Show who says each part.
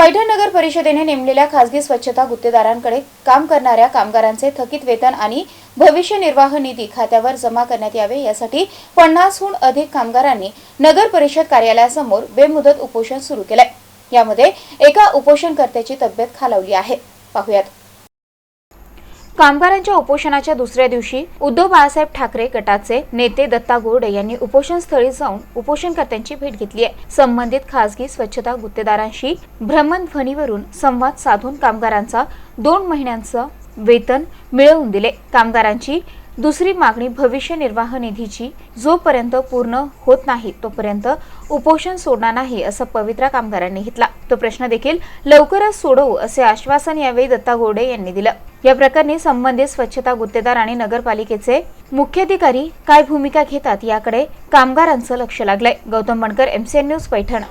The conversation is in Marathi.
Speaker 1: पैठण नगर परिषदेने नेमलेल्या खासगी स्वच्छता गुत्तेदारांकडे काम करणाऱ्या कामगारांचे थकीत वेतन आणि भविष्य निर्वाह निधी खात्यावर जमा करण्यात यावे यासाठी पन्नासहून अधिक कामगारांनी नगर परिषद कार्यालयासमोर बेमुदत उपोषण सुरू केलंय. यामध्ये एका उपोषणकर्त्याची तब्येत खालावली आहे. पाहुयात. कामगारांच्या उपोषणाच्या दुसऱ्या दिवशी उद्धव बाळासाहेब ठाकरे गटाचे नेते दत्ता गोरडे यांनी उपोषणस्थळी जाऊन उपोषणकर्त्यांची भेट घेतली आहे. संबंधित खासगी स्वच्छता गुत्तेदारांशी भ्रमणध्वनीवरून संवाद साधून कामगारांचा दोन महिन्यांचं वेतन मिळवून दिले. कामगारांची दुसरी मागणी भविष्य निर्वाह निधीची जोपर्यंत पूर्ण होत नाही तोपर्यंत उपोषण सोडणार नाही असं पवित्रा कामगारांनी घेतला. तो प्रश्न देखील लवकरच सोडवू असे आश्वासन यावेळी दत्ता गोडे यांनी दिलं. या प्रकरणी संबंधित स्वच्छता गुत्तेदार आणि नगरपालिकेचे मुख्याधिकारी काय भूमिका घेतात याकडे कामगारांचं लक्ष लागलंय. Gautam Bankar MCN news Paithan.